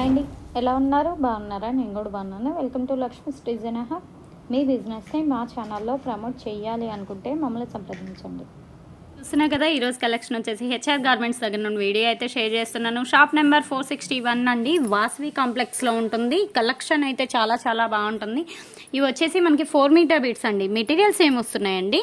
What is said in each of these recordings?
Hi అండి. ఎలా ఉన్నారు? బాగున్నారా? నేను కూడా బాగున్నాను. వెల్కమ్ టు లక్ష్మి డిజైన్ మీ బిజినెస్ని మా ఛానల్లో ప్రమోట్ చేయాలి అనుకుంటే మమ్మల్ని సంప్రదించండి. చూస్తున్నా కదా ఈరోజు కలెక్షన్ వచ్చేసి హెచ్ఆర్ గార్మెంట్స్ దగ్గర నుండి వీడియో అయితే షేర్ చేస్తున్నాను. Shop number four sixty one అండి వాసవి కాంప్లెక్స్లో ఉంటుంది. కలెక్షన్ అయితే చాలా చాలా బాగుంటుంది. ఇవి వచ్చేసి మనకి ఫోర్ మీటర్ బీట్స్ అండి. మెటీరియల్స్ ఏమి వస్తున్నాయండి?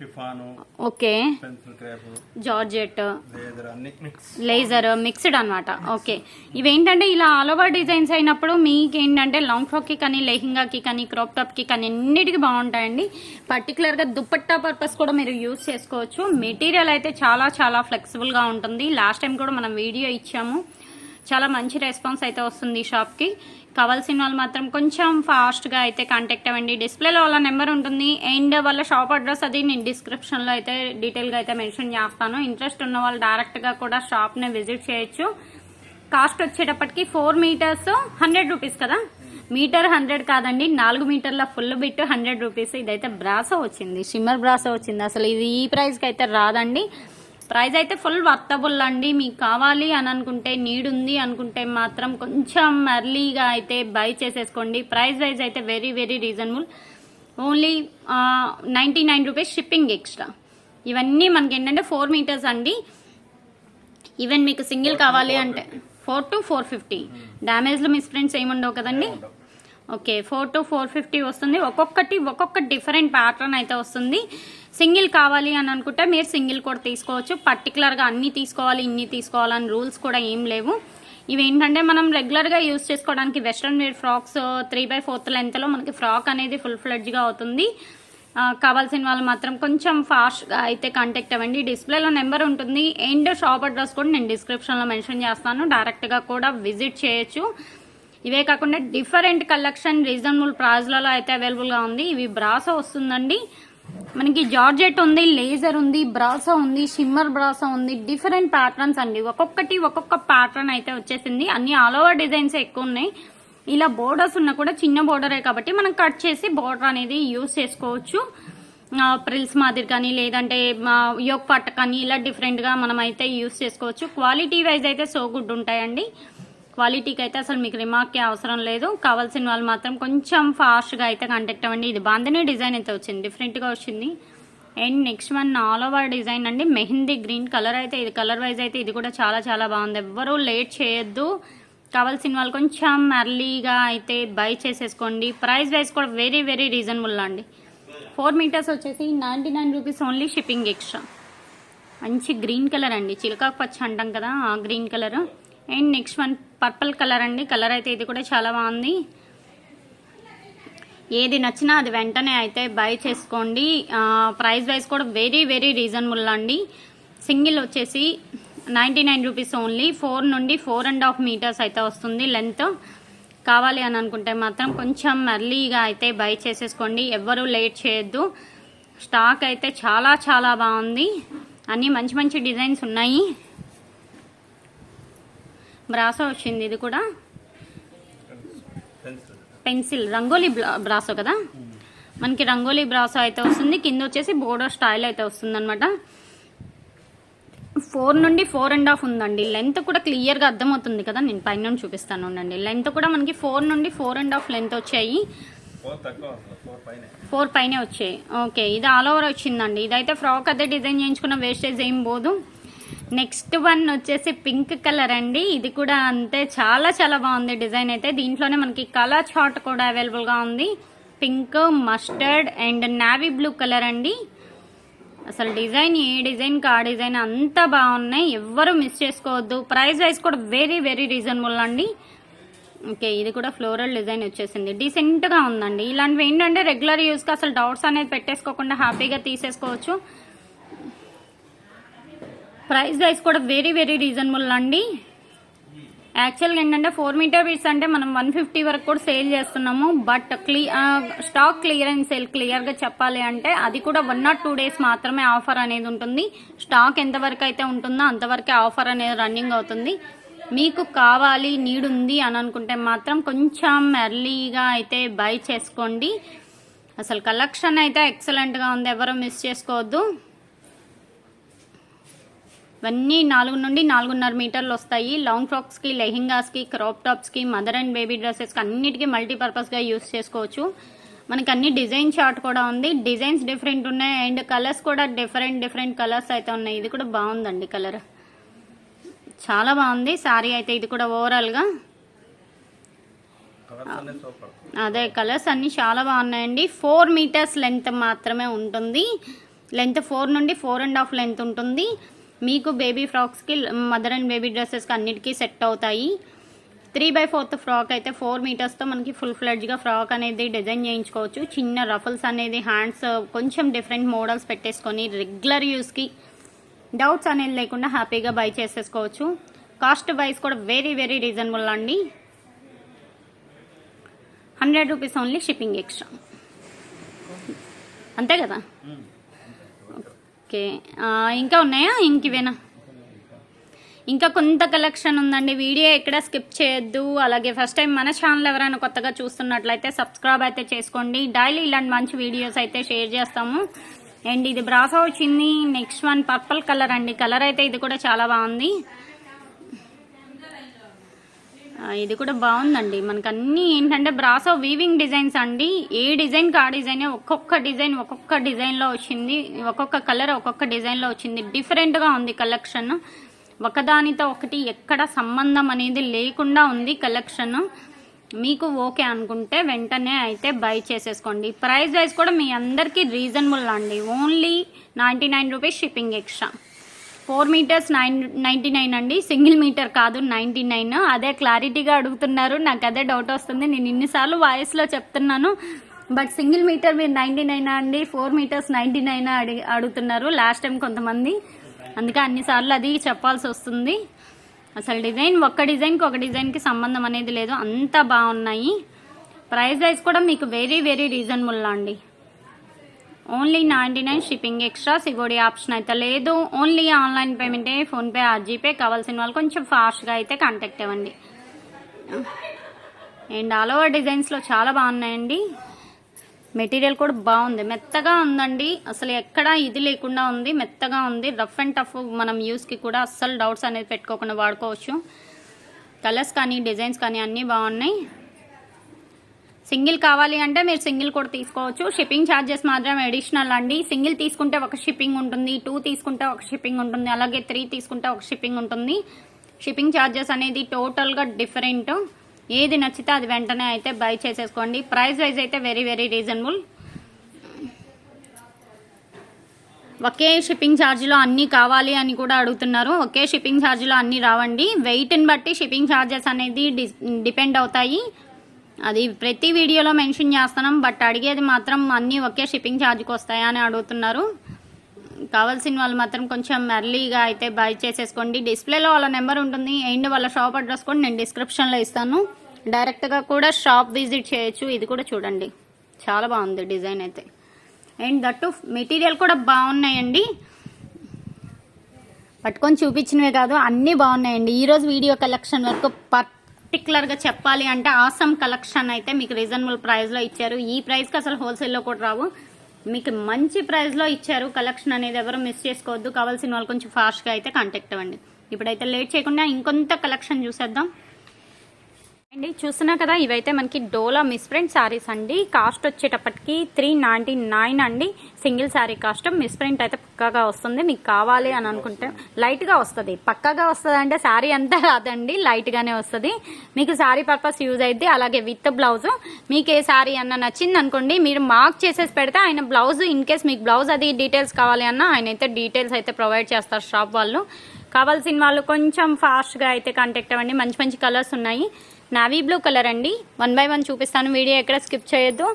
Chiffon okay. Pencil crop georgette leather అన్ని మిక్స్. లేజర్ మిక్స్డ్ అనమాట ఓకే. ఇవేంటంటే ఇలా ఆల్ ఓవర్ డిజైన్స్ అయినప్పుడు మీకు ఏంటంటే లాంగ్ ఫ్రాక్కి కానీ లెహింగాకి కానీ క్రాప్ టాప్కి కానీ అన్నిటికీ బాగుంటాయండి. పర్టికులర్గా దుపట్టా పర్పస్ కూడా మీరు యూస్ చేసుకోవచ్చు. మెటీరియల్ అయితే చాలా చాలా ఫ్లెక్సిబుల్గా ఉంటుంది. లాస్ట్ టైం కూడా మనం వీడియో ఇచ్చాము. చాలా మంచి రెస్పాన్స్ అయితే వస్తుంది ఈ షాప్కి. కావాల్సిన వాళ్ళు మాత్రం కొంచెం ఫాస్ట్గా అయితే కాంటాక్ట్ అవ్వండి. డిస్ప్లేలో వాళ్ళ నెంబర్ ఉంటుంది. అండ్ వాళ్ళ షాప్ అడ్రస్ అది నేను డిస్క్రిప్షన్లో అయితే డీటెయిల్గా అయితే మెన్షన్ చేస్తాను. ఇంట్రెస్ట్ ఉన్న వాళ్ళు డైరెక్ట్గా కూడా షాప్ని విజిట్ చేయొచ్చు. కాస్ట్ వచ్చేటప్పటికి ఫోర్ మీటర్స్ హండ్రెడ్ రూపీస్ కదా? మీటర్ హండ్రెడ్ కాదండి నాలుగు మీటర్ల ఫుల్ బిట్ హండ్రెడ్ రూపీస్. ఇదైతే బ్రాసో వచ్చింది. షిమ్మర్ బ్రాసో వచ్చింది. అసలు ఇది ఈ ప్రైస్కి అయితే రాదండి. ప్రైస్ అయితే ఫుల్ వర్తబుల్ అండి. మీకు కావాలి అని అనుకుంటే నీడ్ ఉంది అనుకుంటే మాత్రం కొంచెం ఎర్లీగా అయితే బై చేసేసుకోండి. ప్రైస్ వైజ్ అయితే very very reasonable only ninety nine rupees shipping extra ఇవన్నీ మనకి ఏంటంటే ఫోర్ మీటర్స్ అండి. ఈవెన్ మీకు సింగిల్ కావాలి అంటే ఫోర్ టు ఫోర్ ఫిఫ్టీ డ్యామేజ్లో మిస్ ప్రింట్స్ ఏముండవు కదండి? Okay four to four fifty వస్తుంది. ఒక్కొక్కటి ఒక్కొక్క డిఫరెంట్ ప్యాటర్న్ అయితే వస్తుంది. సింగిల్ కావాలి అని అనుకుంటే మీరు సింగిల్ కూడా తీసుకోవచ్చు. పర్టికులర్గా అన్నీ తీసుకోవాలి ఇన్ని తీసుకోవాలని రూల్స్ కూడా ఏం లేవు. ఇవి ఏంటంటే మనం రెగ్యులర్గా యూస్ చేసుకోవడానికి western wear frocks three by fourth లెంత్లో మనకి ఫ్రాక్ అనేది ఫుల్ ఫ్లెడ్జ్గా అవుతుంది. కావాల్సిన వాళ్ళు మాత్రం కొంచెం ఫాస్ట్గా అయితే కాంటాక్ట్ అవ్వండి. డిస్ప్లేలో నెంబర్ ఉంటుంది. అండ్ షాప్ అడ్రస్ కూడా నేను డిస్క్రిప్షన్లో మెన్షన్ చేస్తాను. డైరెక్ట్గా కూడా విజిట్ చేయొచ్చు. ఇవే కాకుండా డిఫరెంట్ కలెక్షన్ రీజనబుల్ ప్రైజ్లలో అయితే అవైలబుల్గా ఉంది. ఇవి బ్రాసో వస్తుందండి. మనకి జార్జెట్ ఉంది లేజర్ ఉంది బ్రాసో ఉంది షిమ్మర్ బ్రాసో ఉంది. డిఫరెంట్ ప్యాటర్న్స్ అండి. ఒక్కొక్కటి ఒక్కొక్క ప్యాటర్న్ అయితే వచ్చేసింది. అన్ని ఆల్ ఓవర్ డిజైన్స్ ఎక్కువ ఉన్నాయి. ఇలా బోర్డర్స్ ఉన్నా కూడా చిన్న బోర్డరే కాబట్టి మనం కట్ చేసి బోర్డర్ అనేది యూస్ చేసుకోవచ్చు. ప్రిల్స్ మాదిరి కానీ లేదంటే యోగ్ పట్ట కానీ ఇలా డిఫరెంట్గా మనం అయితే యూస్ చేసుకోవచ్చు. క్వాలిటీ వైజ్ అయితే సో గుడ్ ఉంటాయండి. క్వాలిటీకి అయితే అసలు మీకు రిమార్క్కి అవసరం లేదు. కావాల్సిన వాళ్ళు మాత్రం కొంచెం ఫాస్ట్గా అయితే కాంటాక్ట్ అవ్వండి. ఇది బాందనే డిజైన్ అయితే వచ్చింది. డిఫరెంట్గా వచ్చింది. And next one all over design అండి. మెహందీ గ్రీన్ కలర్ అయితే ఇది కలర్ వైజ్ అయితే ఇది కూడా చాలా చాలా బాగుంది. ఎవ్వరూ లేట్ చేయొద్దు. కావాల్సిన వాళ్ళు కొంచెం అర్లీగా అయితే బై చేసేసుకోండి. ప్రైస్ వైజ్ కూడా వెరీ వెరీ రీజనబుల్ అండి. ఫోర్ మీటర్స్ వచ్చేసి ninety nine rupees only shipping extra మంచి గ్రీన్ కలర్ అండి. చిలకాకు పచ్చ అంటాం కదా ఆ green colour and next one purple colour అండి. కలర్ అయితే ఇది కూడా చాలా బాగుంది. ఏది నచ్చినా అది వెంటనే అయితే బై చేసుకోండి. ప్రైస్ వైజ్ కూడా వెరీ వెరీ రీజనబుల్ అండి. సింగిల్ వచ్చేసి ninety nine rupees only. Four నుండి ఫోర్ అండ్ హాఫ్ మీటర్స్ అయితే వస్తుంది లెంత్. కావాలి అని అనుకుంటే మాత్రం కొంచెం ఎర్లీగా అయితే బై చేసేసుకోండి. ఎవ్వరూ లేట్ చేయొద్దు. స్టాక్ అయితే చాలా చాలా బాగుంది. అన్నీ మంచి మంచి డిజైన్స్ ఉన్నాయి. బ్రాసో వచ్చింది ఇది కూడా? పెన్సిల్. రంగోలీ బ్రాసో కదా? మనకి రంగోలీ బ్రాసో అయితే వస్తుంది కింద వచ్చేసి బోర్డర్ స్టైల్ అయితే వస్తుంది అనమాట ఫోర్ నుండి ఫోర్ అండ్ హాఫ్ ఉందండి. లెంత్ కూడా క్లియర్గా అర్థమవుతుంది కదా? నేను పైన చూపిస్తాను ఉండండి. లెంత్ కూడా మనకి ఫోర్ నుండి ఫోర్ అండ్ హాఫ్ లెంత్ వచ్చాయి. ఫోర్ పైనే. వచ్చాయి. ఓకే ఇది ఆల్ ఓవర్ వచ్చిందండి. ఇదైతే ఫ్రాక్ అదే డిజైన్ చేయించుకున్న వేస్టేజ్ ఏం పోదు. నెక్స్ట్ వన్ వచ్చేసి పింక్ కలర్ అండి. ఇది కూడా అంతే చాలా చాలా బాగుంది డిజైన్ అయితే. దీంట్లోనే మనకి కలర్ చాట్ కూడా అవైలబుల్గా ఉంది. Pink mustard and navy blue colour అండి. అసలు డిజైన్ ఏ డిజైన్ కా డిజైన్ అంతా బాగున్నాయి. ఎవ్వరు మిస్ చేసుకోవద్దు. ప్రైస్ వైజ్ కూడా వెరీ వెరీ రీజనబుల్ అండి. ఓకే ఇది కూడా ఫ్లోరల్ డిజైన్ వచ్చేసింది. డీసెంట్గా ఉందండి. ఇలాంటివి ఏంటంటే రెగ్యులర్ యూస్కి అసలు డౌట్స్ అనేది పెట్టేసుకోకుండా హ్యాపీగా తీసేసుకోవచ్చు. ప్రైస్ వైజ్ కూడా వెరీ వెరీ రీజనబుల్ అండి. యాక్చువల్గా ఏంటంటే ఫోర్ మీటర్ బీట్స్ అంటే మనం వన్ ఫిఫ్టీ వరకు కూడా సేల్ చేస్తున్నాము. బట్ క్లీ స్టాక్ క్లియరెన్స్ సేల్ క్లియర్గా చెప్పాలి అంటే అది కూడా వన్ నాట్ టూ డేస్ మాత్రమే ఆఫర్ అనేది ఉంటుంది. స్టాక్ ఎంతవరకు అయితే ఉంటుందో అంతవరకే ఆఫర్ అనేది రన్నింగ్ అవుతుంది. మీకు కావాలి నీడ్ ఉంది అని అనుకుంటే మాత్రం కొంచెం ఎర్లీగా అయితే బై చేసుకోండి. అసలు కలెక్షన్ అయితే ఎక్సలెంట్గా ఉంది. ఎవరు మిస్ చేసుకోవద్దు. ఇవన్నీ నాలుగు నుండి నాలుగున్నర మీటర్లు వస్తాయి. లాంగ్ ఫ్రాక్స్కి లెహింగాస్కి క్రాప్ టాప్స్కి మదర్ అండ్ బేబీ డ్రెస్సెస్కి అన్నిటికీ మల్టీపర్పస్గా యూస్ చేసుకోవచ్చు. మనకి అన్ని డిజైన్ చార్ట్ కూడా ఉంది. డిజైన్స్ డిఫరెంట్ ఉన్నాయి. అండ్ కలర్స్ కూడా డిఫరెంట్ డిఫరెంట్ కలర్స్ అయితే ఉన్నాయి. ఇది కూడా బాగుందండి కలర్ చాలా బాగుంది. సారీ అయితే ఇది కూడా ఓవరాల్గా అదే కలర్స్ అన్నీ చాలా బాగున్నాయండి. ఫోర్ మీటర్స్ లెంత్ మాత్రమే ఉంటుంది. లెంత్ ఫోర్ నుండి ఫోర్ అండ్ హాఫ్ లెంత్ ఉంటుంది. మీకు బేబీ ఫ్రాక్స్కి మదర్ అండ్ బేబీ డ్రెస్సెస్కి అన్నిటికీ సెట్ అవుతాయి. త్రీ బై ఫోర్త్ ఫ్రాక్ అయితే ఫోర్ మీటర్స్తో మనకి ఫుల్ ఫ్లెడ్జ్గా ఫ్రాక్ అనేది డిజైన్ చేయించుకోవచ్చు. చిన్న రఫల్స్ అనేది హ్యాండ్స్ కొంచెం డిఫరెంట్ మోడల్స్ పెట్టేసుకొని రెగ్యులర్ యూస్కి డౌట్స్ అనేది లేకుండా హ్యాపీగా బై చేసేసుకోవచ్చు. కాస్ట్ వైజ్ కూడా వెరీ వెరీ రీజనబుల్ అండి. Hundred rupees only shipping extra అంతే కదా? Hmm. ఓకే. ఇంకా ఉన్నాయా? ఇంక ఇవేనా? ఇంకా కొంత కలెక్షన్ ఉందండి. వీడియో ఎక్కడ స్కిప్ చేయొద్దు. అలాగే ఫస్ట్ టైం మన ఛానల్ ఎవరైనా కొత్తగా చూస్తున్నట్లయితే సబ్స్క్రైబ్ అయితే చేసుకోండి. డైలీ ఇలాంటి మంచి వీడియోస్ అయితే షేర్ చేస్తాము. అండ్ ఇది బ్రాసో వచ్చింది. నెక్స్ట్ వన్ పర్పుల్ కలర్ అండి. కలర్ అయితే ఇది కూడా చాలా బాగుంది. ఇది కూడా బాగుందండి. మనకు అన్నీ ఏంటంటే బ్రాసో వీవింగ్ డిజైన్స్ అండి. ఏ డిజైన్కి ఆ డిజైన్ ఒక్కొక్క డిజైన్ ఒక్కొక్క డిజైన్లో వచ్చింది. ఒక్కొక్క కలర్ ఒక్కొక్క డిజైన్లో వచ్చింది. డిఫరెంట్గా ఉంది కలెక్షన్ ఒకదానితో ఒకటి ఎక్కడ సంబంధం అనేది లేకుండా ఉంది కలెక్షన్ మీకు ఓకే అనుకుంటే వెంటనే అయితే బై చేసేసుకోండి. ప్రైస్ వైజ్ కూడా మీ అందరికీ రీజనబుల్ అండి. Only ninety nine rupees shipping extra four metres nine ninety nine అండి. సింగిల్ మీటర్ కాదు నైంటీ నైన్. అదే క్లారిటీగా అడుగుతున్నారు. నాకు అదే డౌట్ వస్తుంది. నేను ఇన్నిసార్లు వాయిస్లో చెప్తున్నాను. బట్ సింగిల్ మీటర్ మీరు నైంటీ నైన్ అండి? ఫోర్ మీటర్స్ నైంటీ నైన్ అడిగి అడుగుతున్నారు లాస్ట్ టైం కొంతమంది. అందుకే అన్నిసార్లు అది చెప్పాల్సి వస్తుంది. అసలు డిజైన్ ఒక్క డిజైన్కి ఒక డిజైన్కి సంబంధం అనేది లేదు. అంత బాగున్నాయి. ప్రైస్ వైజ్ కూడా మీకు వెరీ వెరీ రీజనబుల్ అండి. Only ninety nine shipping extra సిగోడి option అయితే లేదు. ఓన్లీ ఆన్లైన్ పేమెంటే ఫోన్పే ఆర్ జీపే కావాల్సిన వాళ్ళు కొంచెం ఫాస్ట్గా అయితే కాంటాక్ట్ అవ్వండి. అండ్ ఆల్ ఓవర్ డిజైన్స్లో చాలా బాగున్నాయండి. మెటీరియల్ కూడా బాగుంది. మెత్తగా ఉందండి. అసలు ఎక్కడ ఇది లేకుండా ఉంది. మెత్తగా ఉంది. రఫ్ అండ్ టఫ్ మనం యూస్కి కూడా అస్సలు డౌట్స్ అనేది పెట్టుకోకుండా వాడుకోవచ్చు. కలర్స్ కానీ డిజైన్స్ కానీ అన్నీ బాగున్నాయి. సింగిల్ కావాలి అంటే మీరు సింగిల్ కూడా తీసుకోవచ్చు. షిప్పింగ్ ఛార్జెస్ మాత్రం అడిషనల్ అండి. సింగిల్ తీసుకుంటే ఒక షిప్పింగ్ ఉంటుంది టూ తీసుకుంటే ఒక షిప్పింగ్ ఉంటుంది అలాగే త్రీ తీసుకుంటే ఒక షిప్పింగ్ ఉంటుంది. షిప్పింగ్ ఛార్జెస్ అనేది టోటల్గా డిఫరెంట్ ఏది నచ్చితే అది వెంటనే అయితే బై చేసేసుకోండి. ప్రైస్ వైజ్ అయితే వెరీ వెరీ రీజనబుల్ ఒకే షిప్పింగ్ ఛార్జ్లో అన్నీ కావాలి అని కూడా అడుగుతున్నారు. ఒకే షిప్పింగ్ ఛార్జ్లో అన్నీ రావండి. వెయిట్ని బట్టి షిప్పింగ్ ఛార్జెస్ అనేది డి- డిపెండ్ అవుతాయి. అది ప్రతి వీడియోలో మెన్షన్ చేస్తున్నాం బట్ అడిగేది మాత్రం అన్నీ ఒకే షిప్పింగ్ ఛార్జ్కి వస్తాయా అని అడుగుతున్నారు. కావాల్సిన వాళ్ళు మాత్రం కొంచెం ఎర్లీగా అయితే బై చేసేసుకోండి. డిస్ప్లేలో వాళ్ళ నెంబర్ ఉంటుంది అండ్ వాళ్ళ షాప్ అడ్రస్ కూడా నేను డిస్క్రిప్షన్లో ఇస్తాను. డైరెక్ట్గా కూడా షాప్ విజిట్ చేయొచ్చు ఇది కూడా చూడండి. చాలా బాగుంది డిజైన్ అయితే. అండ్ దట్టు మెటీరియల్ కూడా బాగున్నాయండి. పట్టుకొని చూపించినవే కాదు అన్నీ బాగున్నాయండి. ఈరోజు వీడియో కలెక్షన్ వరకు పర్ పర్టికులర్గా చెప్పాలి అంటే ఆసమ్ కలెక్షన్ అయితే మీకు రీజనబుల్ ప్రైస్లో ఇచ్చారు. ఈ ప్రైస్కి అసలు హోల్సేల్లో కూడా రావు. మీకు మంచి ప్రైస్లో ఇచ్చారు. కలెక్షన్ అనేది ఎవరు మిస్ చేసుకోవద్దు. కావాల్సిన వాళ్ళు కొంచెం ఫాస్ట్గా అయితే కాంటాక్ట్ అవ్వండి. ఇప్పుడైతే లేట్ చేయకుండా ఇంకొంత కలెక్షన్ చూసేద్దాం. అండి చూస్తున్నా కదా ఇవైతే మనకి డోలా మిస్ప్రింట్ శారీస్ అండి. కాస్ట్ వచ్చేటప్పటికి త్రీ నైంటీ నైన్ అండి. సింగిల్ శారీ కాస్ట్ మిస్ప్రింట్ అయితే పక్కాగా వస్తుంది. మీకు కావాలి అని అనుకుంటే లైట్గా వస్తుంది. పక్కాగా వస్తుంది అంటే శారీ అంతా కాదండి లైట్గానే వస్తుంది. మీకు శారీ పర్పస్ యూజ్ అయింది అలాగే విత్ బ్లౌజ్. మీకు ఏ శారీ అన్న నచ్చింది అనుకోండి మీరు మార్క్ చేసేసి పెడితే ఆయన బ్లౌజ్ ఇన్ కేస్ మీకు బ్లౌజ్ అది డీటెయిల్స్ కావాలి అన్న ఆయన అయితే డీటెయిల్స్ అయితే ప్రొవైడ్ చేస్తారు షాప్ వాళ్ళు. కావాల్సిన వాళ్ళు కొంచెం ఫాస్ట్గా అయితే కాంటాక్ట్ అవ్వండి. మంచి మంచి కలర్స్ ఉన్నాయి. నావీ బ్లూ కలర్ అండి. వన్ బై వన్ చూపిస్తాను. వీడియో ఎక్కడ స్కిప్ చేయొద్దు.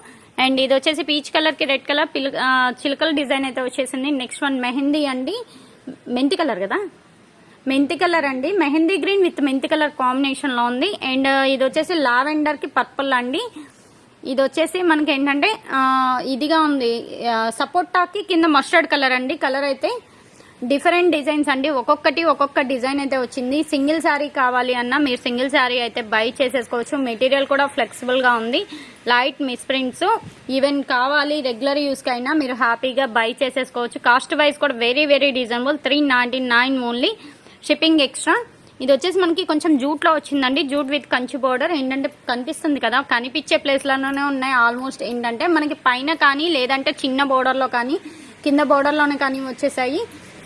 అండ్ ఇది వచ్చేసి పీచ్ కలర్కి రెడ్ కలర్ పిల్ చిలుకల చిలకల డిజైన్ అయితే వచ్చేసింది. నెక్స్ట్ వన్ మెహందీ అండి. మెంతి కలర్ కదా? మెంతి కలర్ అండి. మెహందీ గ్రీన్ విత్ మెంతి కలర్ కాంబినేషన్లో ఉంది. అండ్ ఇది వచ్చేసి లావెండర్కి పర్పుల్ అండి. ఇది వచ్చేసి మనకి ఏంటంటే ఇదిగా ఉంది. సపోటాకి కింద మస్టర్డ్ కలర్ అండి. కలర్ అయితే డిఫరెంట్ డిజైన్స్ అండి. ఒక్కొక్కటి ఒక్కొక్క డిజైన్ అయితే వచ్చింది. సింగిల్ శారీ కావాలి అన్నా మీరు సింగిల్ శారీ అయితే బై చేసేసుకోవచ్చు. మెటీరియల్ కూడా ఫ్లెక్సిబుల్గా ఉంది. లైట్ మిస్ ప్రింట్స్ ఈవెన్ కావాలి రెగ్యులర్ యూస్కి అయినా మీరు హ్యాపీగా బై చేసేసుకోవచ్చు. కాస్ట్ వైజ్ కూడా very very reasonable three ninety nine only shipping extra ఇది వచ్చేసి మనకి కొంచెం జూట్లో వచ్చిందండి. జూట్ విత్ కంచి బోర్డర్ ఏంటంటే కనిపిస్తుంది కదా. కనిపించే ప్లేస్లోనే ఉన్నాయి ఆల్మోస్ట్ ఏంటంటే మనకి పైన కానీ లేదంటే చిన్న బోర్డర్లో కానీ కింద బోర్డర్లోనే కానీ వచ్చేసాయి.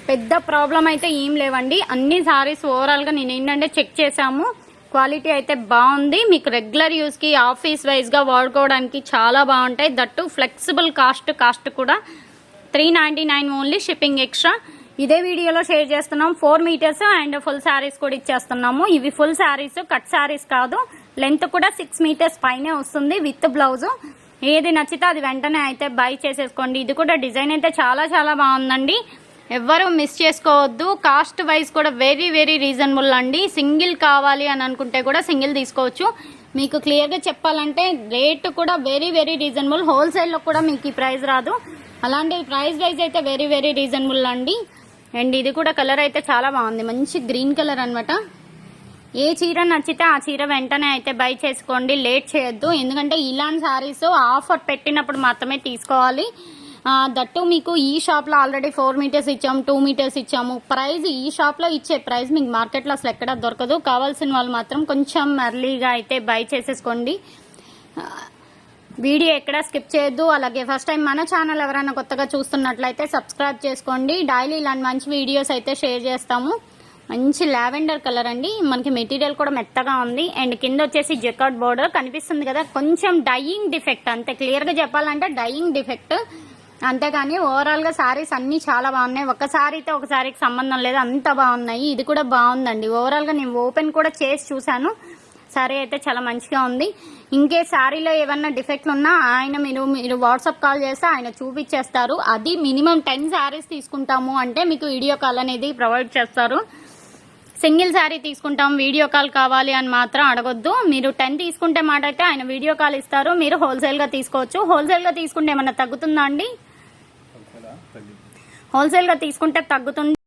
పెద్ద ప్రాబ్లం అయితే ఏం లేవండి. అన్ని సారీస్ ఓవరాల్గా నేను ఏంటంటే చెక్ చేశాము. క్వాలిటీ అయితే బాగుంది. మీకు రెగ్యులర్ యూస్కి ఆఫీస్ వైజ్గా వాడుకోవడానికి చాలా బాగుంటాయి. దట్టు ఫ్లెక్సిబుల్ కాస్ట్ కాస్ట్ కూడా three ninety nine only shipping extra. ఇదే వీడియోలో షేర్ చేస్తున్నాం. Four metres and full saris కూడా ఇచ్చేస్తున్నాము. ఇవి ఫుల్ శారీస్ కట్ శారీస్ కాదు. లెంత్ కూడా సిక్స్ మీటర్స్ పైనే వస్తుంది విత్ బ్లౌజ్. ఏది నచ్చితే అది వెంటనే అయితే బై చేసేసుకోండి. ఇది కూడా డిజైన్ అయితే చాలా చాలా బాగుందండి. ఎవ్వరూ మిస్ చేసుకోవద్దు. కాస్ట్ వైజ్ కూడా వెరీ వెరీ రీజనబుల్ అండి. సింగిల్ కావాలి అని అనుకుంటే కూడా సింగిల్ తీసుకోవచ్చు. మీకు క్లియర్గా చెప్పాలంటే రేట్ కూడా వెరీ వెరీ రీజనబుల్. హోల్సేల్లో కూడా మీకు ఈ ప్రైస్ రాదు. అలాంటి ప్రైస్ వైజ్ అయితే వెరీ వెరీ రీజనబుల్ అండి. అండ్ ఇది కూడా కలర్ అయితే చాలా బాగుంది. మంచి గ్రీన్ కలర్ అనమాట ఏ చీర నచ్చితే ఆ చీర వెంటనే అయితే బై చేసుకోండి. లేట్ చేయొద్దు. ఎందుకంటే ఇలాంటి శారీస్ ఆఫర్ పెట్టినప్పుడు మాత్రమే తీసుకోవాలి. దట్టు మీకు ఈ షాప్లో ఆల్రెడీ ఫోర్ మీటర్స్ ఇచ్చాము టూ మీటర్స్ ఇచ్చాము. ప్రైస్ ఈ షాప్లో ఇచ్చే ప్రైస్ మీకు మార్కెట్లో అసలు ఎక్కడ దొరకదు. కావాల్సిన వాళ్ళు మాత్రం కొంచెం ఎర్లీగా అయితే బై చేసేసుకోండి. వీడియో ఎక్కడ స్కిప్ చేయొద్దు. అలాగే ఫస్ట్ టైం మన ఛానల్ ఎవరైనా కొత్తగా చూస్తున్నట్లయితే సబ్స్క్రైబ్ చేసుకోండి. డైలీ ఇలాంటి మంచి వీడియోస్ అయితే షేర్ చేస్తాము. మంచి లావెండర్ కలర్ అండి. మనకి మెటీరియల్ కూడా మెత్తగా ఉంది. అండ్ కింద వచ్చేసి జెకౌట్ బోర్డర్ కనిపిస్తుంది కదా. కొంచెం డైయింగ్ డిఫెక్ట్ అంతే క్లియర్గా చెప్పాలంటే డైయింగ్ డిఫెక్ట్. అంతేగాని ఓవరాల్గా సారీస్ అన్ని చాలా బాగున్నాయి. ఒక సారీతో ఒక సారీకి సంబంధం లేదు. అంత బాగున్నాయి. ఇది కూడా బాగుందండి. ఓవరాల్గా నేను ఓపెన్ కూడా చేసి చూశాను. సారీ అయితే చాలా మంచిగా ఉంది. ఇంకే సారీలో ఏమన్నా డిఫెక్ట్లు ఉన్నా ఆయన మీరు మీరు వాట్సాప్ కాల్ చేస్తే ఆయన చూపించేస్తారు. అది మినిమం టెన్ సారీస్ తీసుకుంటాము అంటే మీకు వీడియో కాల్ అనేది ప్రొవైడ్ చేస్తారు. సింగిల్ శారీ తీసుకుంటాం. వీడియో కాల్ కావాలి అని మాత్రం అడగొద్దు. మీరు టెన్ తీసుకుంటే మాట అయితే ఆయన వీడియో కాల్ ఇస్తారు. మీరు హోల్సేల్గా తీసుకోవచ్చు. హోల్సేల్గా తీసుకుంటే ఏమన్నా తగ్గుతుందా అండి? హోల్సేల్గా తీసుకుంటే తగ్గుతుంది.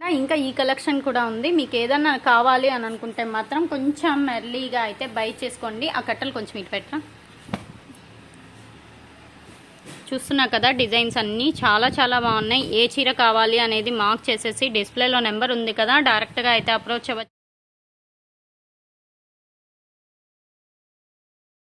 ఇంకా ఈ కలెక్షన్ కూడా ఉంది. మీకు ఏదన్నా కావాలి అని అనుకుంటే మాత్రం కొంచెం ఎర్లీగా అయితే బై చేసుకోండి. ఆ కట్టలు కొంచెం ఇటు పెట్టరా? చూస్తున్నా కదా డిజైన్స్ అన్నీ చాలా చాలా బాగున్నాయి. ఏ చీర కావాలి అనేది మార్క్ చేసేసి డిస్ప్లేలో నెంబర్ ఉంది కదా డైరెక్ట్గా అయితే అప్రోచ్ అవ్వచ్చు